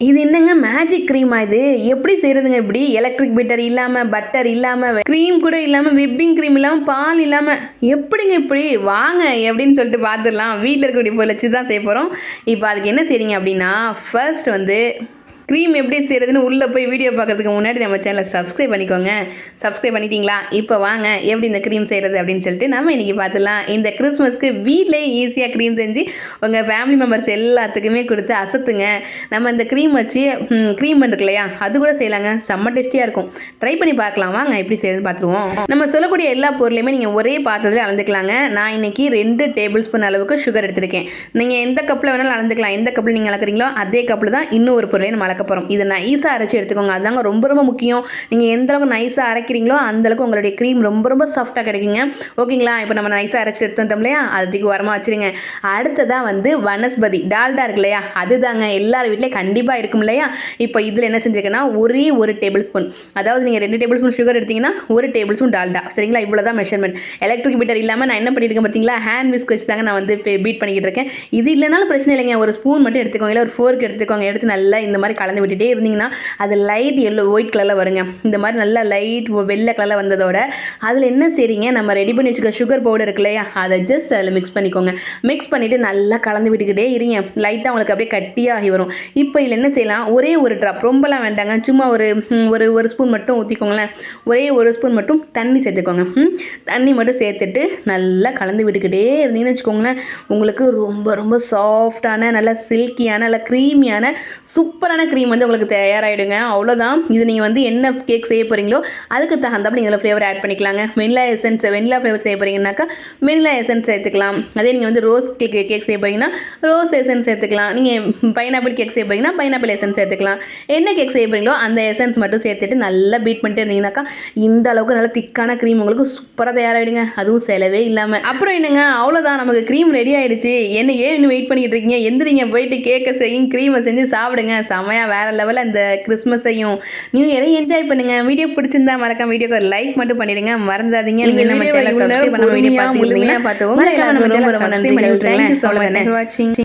இது என்னங்க magic crema இது? எப்படி செய்கிறதுங்க இப்படி? எலக்ட்ரிக் பீட்டர் இல்லாமல் பட்டர் இல்லாமல் க்ரீம் கூட இல்லாமல் விப்பிங் க்ரீம் இல்லாமல் பால் இல்லாமல் எப்படிங்க இப்படி? வாங்க எப்படின்னு சொல்லிட்டு பார்த்துடலாம் வீட்டில் இருக்கக்கூடிய பொருள் வச்சு தான் செய்ய போகிறோம் இப்போ அதுக்கு என்ன செய்றீங்க அப்படின்னா ஃபர்ஸ்ட் வந்து க்ரீம் எப்படி செய்கிறதுன்னு உள்ளே போய் வீடியோ பார்க்கறதுக்கு முன்னாடி நம்ம சேனலை சப்ஸ்கிரைப் பண்ணிக்கோங்க. சப்ஸ்கிரைப் பண்ணிட்டீங்களா? இப்போ வாங்க எப்படி இந்த க்ரீம் செய்கிறது அப்படின்னு சொல்லிட்டு நம்ம இன்றைக்கி பார்த்துலாம் இந்த கிறிஸ்மஸ்க்கு வீட்டிலே ஈஸியாக க்ரீம் செஞ்சு உங்கள் ஃபேமிலி மெம்பர்ஸ் எல்லாத்துக்குமே கொடுத்து அசத்துங்க. நம்ம இந்த க்ரீம் வச்சு க்ரீம் இருக்கு இல்லையா அது கூட செய்யலாங்க. செம்ம டேஸ்டியாக இருக்கும். ட்ரை பண்ணி பார்க்கலாம். வாங்க எப்படி செய்யறதுன்னு பார்த்துருவோம். நம்ம சொல்லக்கூடிய எல்லா பொருளையுமே நீங்கள் ஒரே பாத்திரத்தில் அளந்துக்கலாங்க. நான் இன்னைக்கு ரெண்டு டேபிள் ஸ்பூன் அளவுக்கு சுகர் எடுத்திருக்கேன். நீங்கள் எந்த கப்பில் வேணாலும் அளந்துக்கலாம். எந்த கப்பில் நீங்கள் அளக்குறீங்களோ அதே கப்பில் தான் இன்னும் ஒரு பொருளை நம்ம அளக்க போகிறோம் இதை நைஸாக அரைச்சி எடுத்துக்கோங்க. அதுதாங்க ரொம்ப ரொம்ப முக்கியம். நீங்கள் எந்த அளவுக்கு நைஸாக அரைக்கிறீங்களோ அந்த அளவுக்கு உங்களுடைய க்ரீம் ரொம்ப ரொம்ப சாஃப்டாக கிடைக்குங்க. ஓகேங்களா? இப்போ நம்ம நைஸாக அரைச்சி எடுத்துட்டோம் இல்லையா? அதுக்கு உரமாக வச்சுருங்க. அடுத்ததாக வந்து வனஸ்பதி. டால்டா இருக்கு இல்லையா? அதுதாங்க. எல்லார் வீட்லேயும் கண்டிப்பாக இருக்கும் இல்லையா? இப்போ இதில் என்ன செஞ்சுருக்கேன்னா ஒரே ஒரு டேபிள் ஸ்பூன் அதாவது நீங்கள் ரெண்டு டேபிள் ஸ்பூன் சுகர் எடுத்தீங்கன்னா ஒரு டேபிள் ஸ்பூன் டால்டா. சரிங்களா? இவ்வளோ தான் மெஷர்மெண்ட் எலக்ட்ரிக் பீட்டர் இல்லாமல் நான் என்ன பண்ணியிருக்கேன் பார்த்தீங்களா ஹேண்ட் விஸ்க் வச்சு தாங்க நான் வந்து பீட் பண்ணிக்கிட்டு இருக்கேன். இது இல்லைனாலும் பிரச்சனை இல்லைங்க. ஒரு ஸ்பூன் மட்டும் எடுத்துக்கோங்க. இல்லை ஒரு ஃபோர்க் எடுத்துக்கோங்க. எடுத்து நல்லா இந்த மாதிரி கலந்து விட்டுட்டே இருந்தீங்கன்னா அது லைட் எல்லோ ஒயிட் கலரில் வருங்க. இந்த மாதிரி நல்லா லைட் வெள்ளை கலரில் வந்ததோட அதில் என்ன செய்றீங்க? நம்ம ரெடி பண்ணி வச்சுக்க சுகர் பவுடர் இருக்கு இல்லையா? அதை ஜஸ்ட் அதில் மிக்ஸ் பண்ணிக்கோங்க. மிக்ஸ் பண்ணிவிட்டு நல்லா கலந்து விட்டுக்கிட்டே இருங்க. லைட்டாக உங்களுக்கு அப்படியே கட்டியாகி வரும். இப்போ இதில் என்ன செய்யலாம்? ஒரே ஒரு ட்ராப் ரொம்பலாம் வேண்டாங்க. சும்மா ஒரு ஒரு ஒரு ஸ்பூன் மட்டும் ஊற்றிக்கோங்களேன் ஒரே ஒரு ஸ்பூன் மட்டும் தண்ணி சேர்த்துக்கோங்க. தண்ணி மட்டும் சேர்த்துட்டு நல்லா கலந்து விட்டுக்கிட்டே இருந்தீங்கன்னு வச்சுக்கோங்களேன். உங்களுக்கு ரொம்ப ரொம்ப சாஃப்டான நல்லா சில்கியான நல்ல க்ரீமியான சூப்பரான க்ரீம் வந்து உங்களுக்கு தயாராகிடுங்க அவ்வளோதான் இது நீங்கள் வந்து என்ன கேக் செய்ய போகிறீங்களோ அதுக்கு தகுந்தாப்புல நீங்கள் இதில் ஃப்ளேவர் ஆட் பண்ணிக்கலாங்க. வெண்ணிலா எசன்ஸ் வெண்ணிலா ஃப்ளேவர் செய்ய போகிறீங்கன்னாக்கா வெண்ணிலா எசன்ஸ் சேர்த்துக்கலாம். அதே நீங்கள் வந்து ரோஸ் கேக் கேக் செய்ய போகிறீங்கன்னா ரோஸ் எசன்ஸ் சேர்த்துக்கலாம். நீங்கள் பைனாப்பிள் கேக் செய்ய போகிறீங்கன்னா பைனாப்பிள் எசன்ஸ் சேர்த்துக்கலாம். என்ன கேக் செய்ய போகிறீங்களோ அந்த எசன்ஸ் மட்டும் சேர்த்துட்டு நல்லா பீட் பண்ணிட்டு இருந்தீங்கன்னாக்கா இந்த அளவுக்கு நல்ல திக்கான க்ரீம் உங்களுக்கு சூப்பராக தயாராகிடுங்க அதுவும் செலவே இல்லாமல் அப்புறம் என்னங்க அவ்வளோதான் நமக்கு க்ரீம் ரெடி ஆகிடுச்சு என்ன ஏன் இன்னும் வெயிட் பண்ணிக்கிட்டு இருக்கீங்க? எந்திரிங்க போயிட்டு கேக்கை செய்யும் க்ரீமை செஞ்சு சாப்பிடுங்க. செமையாக வேற லெவலில் அந்த கிறிஸ்மஸையும் நியூ இயரையும் என்ஜாய் பண்ணுங்க. வீடியோ பிடிச்சிருந்தா மறக்காம வீடியோக்கு ஒரு லைக் மட்டும் பண்ணிடுங்க. மறந்துடாதீங்க. நீங்க நம்ம சேனல் சப்ஸ்கிரைப் பண்ண வீடியோ பார்த்துருந்தீங்கன்னா மறக்காம நம்ம சேனலை சப்ஸ்கிரைப் பண்ணி விட்டுருங்க அவ்வளோதானே வாட்சிங்